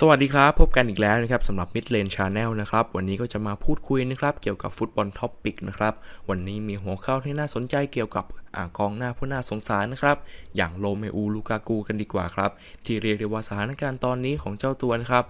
สวัสดีครับ พบกันอีกแล้วนะครับสำหรับ Mid Lane Channel นะครับ วันนี้ก็จะมาพูดคุยนะครับเกี่ยวกับฟุตบอลท็อปปิกนะครับวันนี้มีหัวข้อที่น่าสนใจเกี่ยวกับอกองหน้าผู้น่าสงสารนะครับ อย่างโลเมอูลูกากูกันดีกว่าครับ ที่เรียกได้ว่าสถานการณ์ตอนนี้ของเจ้าตัวนะครับ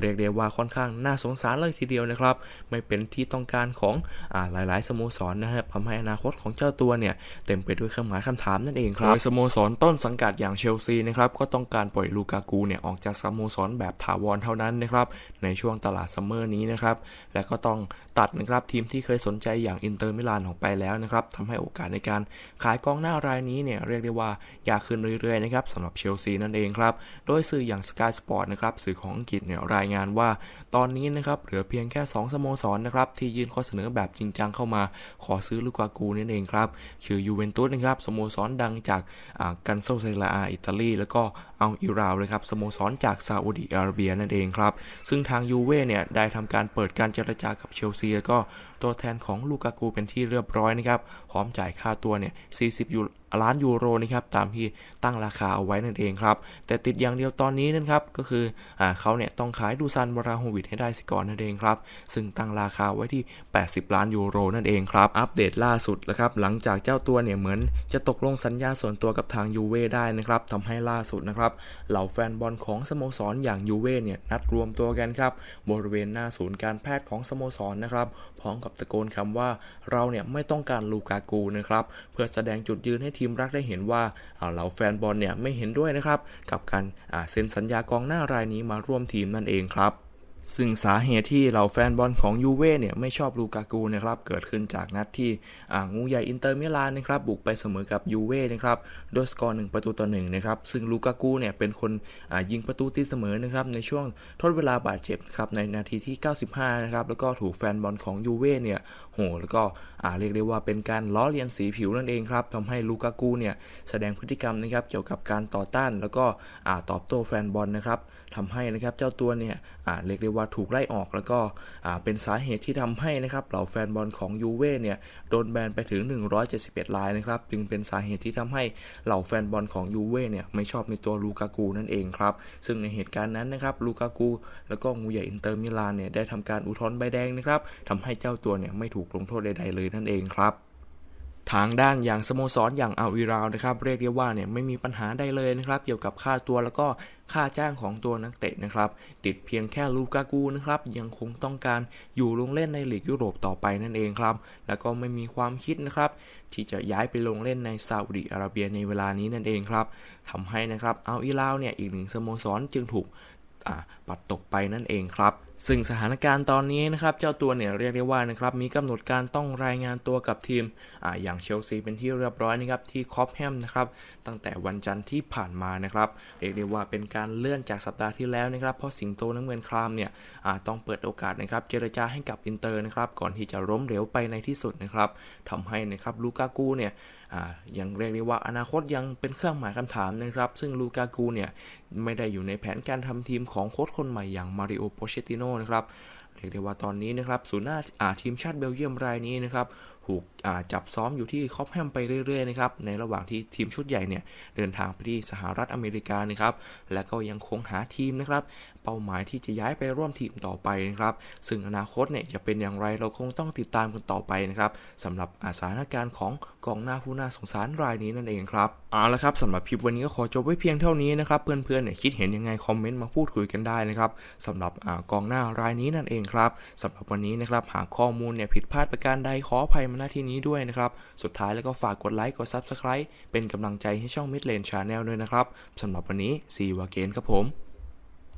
เรียกได้ว่าค่อนข้างน่าสงสารเลยทีเดียวนะครับ ไม่เป็นที่ต้องการของอ่าหลาย ๆ สโมสรนะครับทำให้อนาคตของเจ้าตัวเนี่ยเต็มไปด้วยเครื่องหมายคำถามนั่นเองครับโดยสโมสรต้นสังกัดอย่างเชลซีนะครับก็ต้องการปล่อยลูกากูเนี่ยออกจากสโมสรแบบถาวรเท่านั้นนะครับในช่วงตลาดซัมเมอร์นี้นะครับและก็ต้องตัดนะครับทีมที่เคยสนใจอย่างอินเตอร์มิลานออกไปแล้วนะครับทำให้โอกาสในการขายกองหน้ารายนี้เนี่ยเรียกได้ว่ายากขึ้นเรื่อย ๆ นะครับสำหรับเชลซีนั่นเองครับโดยสื่ออย่าง Sky Sport นะครับสื่อของอังกฤษเนี่ยรายงานว่า ตอนนี้นะครับเหลือเพียงแค่ 2 สโมสรนะครับที่ยื่นข้อเสนอแบบจริงจังเข้ามาขอซื้อลูกากูนั่นเองครับคือยูเวนตุสนะครับสโมสรดังจากกันโซเซลาอิตาลีแล้วก็เอาอิราวเลยครับสโมสรจากซาอุดิอาระเบียนั่นเองครับซึ่งทางยูเว่เนี่ยได้ทำการเปิดการเจรจากับเชลซีแล้วก็ตัวแทนของลูกากูเป็นที่เรียบร้อยนะครับพร้อมจ่ายค่าตัวเนี่ย40ยูล้านยูโรนะครับตามที่ตั้งราคาเอาไว้นั่นเองครับ แต่ติดอย่างเดียวตอนนี้นะครับก็คืออเขาเนี่ยต้องขายดูซันบราโฮวิดให้ได้สิก่อนนั่นเองครับ ซึ่งตั้งราคาไว้ที่ 80 ล้านยูโรนั่นเองครับ อัปเดตล่าสุดนะครับหลังจากเจ้าตัวเนี่ยเหมือนจะตกลงสัญญาส่วนตัวกับทางยูเว่ได้นะครับทำให้ล่าสุดนะครับเหล่าแฟนบอลของสโมสรอย่างยูเว่เนี่ยนัดรวมตัวกันครับบริเวณหน้าศูนย์การแพทย์ของสโมสรนะครับพร้อมกับตะโกนคำว่าเราเนี่ยไม่ต้องการลูกากูนะครับเพื่อแสดงจุดยืนให้ทีมรักได้เห็นว่าเหล่าแฟนบอลเนี่ยไม่เห็นด้วยนะครับกับการเซ็นสัญญากองหน้ารายนี้มาร่วมทีมนั่นเองครับ ซึ่งสาเหตุที่เหล่าแฟนบอลของยูเว่เนี่ยไม่ชอบลูกากูนะครับเกิดขึ้นจากนัดที่งูใหญ่อินเตอร์มิลานนะครับบุกไปเสมอกับยูเว่นะครับโดยสกอร์หนึ่งประตูต่อหนึ่งนะครับซึ่งลูกากูเนี่ยเป็นคนยิงประตูตีเสมอนะครับในช่วงทดเวลาบาดเจ็บครับในนาทีที่ 95 นะครับแล้วก็ถูกแฟนบอลของยูเว่เนี่ยโหแล้วก็เรียกได้ว่าเป็นการล้อเลียนสีผิวนั่นเองครับทำให้ลูกากูเนี่ยแสดงพฤติกรรมนะครับเกี่ยวกับการต่อต้านแล้วก็ตอบโต้แฟนบอลนะครับทำให้นะครับเจ้าตัวเนี่ยเรียกได้ว่าว่าถูกไล่ออกแล้วก็เป็นสาเหตุที่ทำให้นะครับเหล่าแฟนบอลของยูเว่เนี่ยโดนแบนไปถึง 171รายนะครับจึงเป็นสาเหตุที่ทำให้เหล่าแฟนบอลของยูเว่เนี่ยไม่ชอบในตัวลูกากูนั่นเองครับซึ่งในเหตุการณ์นั้นนะครับลูกากูแล้วก็งูใหญ่อินเตอร์มิลานเนี่ยได้ทำการอุทธรณ์ใบแดงนะครับทำให้เจ้าตัวเนี่ยไม่ถูกลงโทษใดๆเลยนั่นเองครับ ทางด้านอย่างสโมสรอย่างอัลอิราวนะครับเรียกได้ว่าเนี่ยไม่มีปัญหาใดเลยนะครับเกี่ยวกับค่าตัวแล้วก็ค่าจ้างของตัวนักเตะนะครับติดเพียงแค่ลูกากูนะครับยังคงต้องการอยู่ลงเล่นในลีกยุโรปต่อไปนั่นเองครับแล้วก็ไม่มีความคิดนะครับที่จะย้ายไปลงเล่นในซาอุดิอาระเบียในเวลานี้นั่นเองครับทำให้นะครับอัลอิราวเนี่ยอีกหนึ่งสโมสรจึงถูกปัดตกไปนั่นเองครับ ซึ่งสถานการณ์ตอนนี้นะครับเจ้าตัวเนี่ยเรียกได้ว่านะครับมีกำหนดการต้องรายงานตัวกับทีมออย่างเชลซีเป็นที่เรียบร้อยนะครับที่คอปแฮมนะครับตั้งแต่วันจันทร์ที่ผ่านมานะครับเรียกได้ว่าเป็นการเลื่อนจากสัปดาห์ที่แล้วนะครับเพราะสิงโตน้ำเงินครามเนี่ยต้องเปิดโอกาสนะครับเจรจาให้กับอินเตอร์นะครับก่อนที่จะล้มเหลวไปในที่สุดนะครับทำให้นะครับลูกากูเนี่ยยังเรียกได้ว่าอนาคตยังเป็นเครื่องหมายคำถามนะครับซึ่งลูกากูเนี่ยไม่ได้อยู่ในแผนการทำทีมของโค้ชคนใหม่อย่างมาริโอโปเชติโนนะครับเรียกได้ว่าตอนนี้นะครับศูนย์หน้าทีมชาติเบลเยียมรายนี้นะครับ ถูกจับซ้อมอยู่ที่คอปแฮมไปเรื่อยๆนะครับในระหว่างที่ทีมชุดใหญ่เนี่ยเดินทางไปที่สหรัฐอเมริกานะครับและก็ยังคงหาทีมนะครับเป้าหมายที่จะย้ายไปร่วมทีมต่อไปนะครับซึ่งอนาคตเนี่ยจะเป็นอย่างไรเราคงต้องติดตามกันต่อไปนะครับสำหรับสถานการณ์ของกองหน้าผู้น่าสงสารรายนี้นั่นเองครับเอาละครับสำหรับคลิปวันนี้ก็ขอจบไว้เพียงเท่านี้นะครับเพื่อนๆเนี่ยคิดเห็นยังไงคอมเมนต์มาพูดคุยกันได้นะครับสำหรับกองหน้ารายนี้นั่นเองครับสำหรับวันนี้นะครับหากข้อมูลเนี่ยผิดพลาดประการใดขออภัยมหน้าที่นี้ด้วยนะครับ สุดท้ายแล้วก็ฝากกดไลค์กด Subscribe เป็นกำลังใจให้ช่อง Mid Lane Channel ด้วยนะครับสำหรับวันนี้ See you again ครับผม